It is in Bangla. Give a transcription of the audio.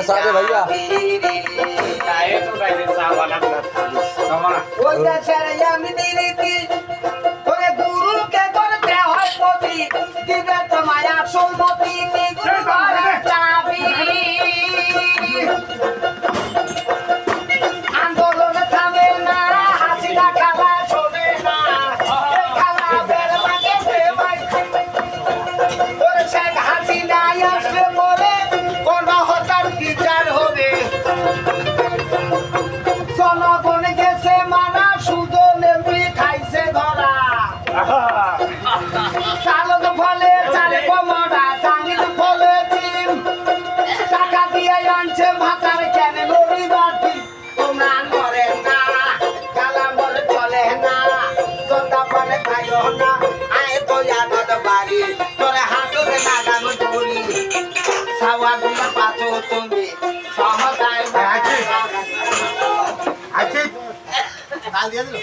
সাদে ভাইয়া ওরে গুরুকে করতে হয় পতি দিবে তোমায় আসল মতি জনগণ গেছে মানা সুদো নেবি খাইছে ধরা। চালক ফলে চালে কমরা জাঙ্গিল ফলে টিম টাকা দিয়ে আনছে ভাতার কেন লড়ি বাটি তোমরা মরে না কালা মরে চলে না। সন্ধ্যা ফলে খাইও না আয় তো ইয়াদত বাড়ি। তোরে হাতুরে নাগান ধরি সাওয়া গুলা পাচো তুমি সহদায় আছে কাল দিয়ে দিল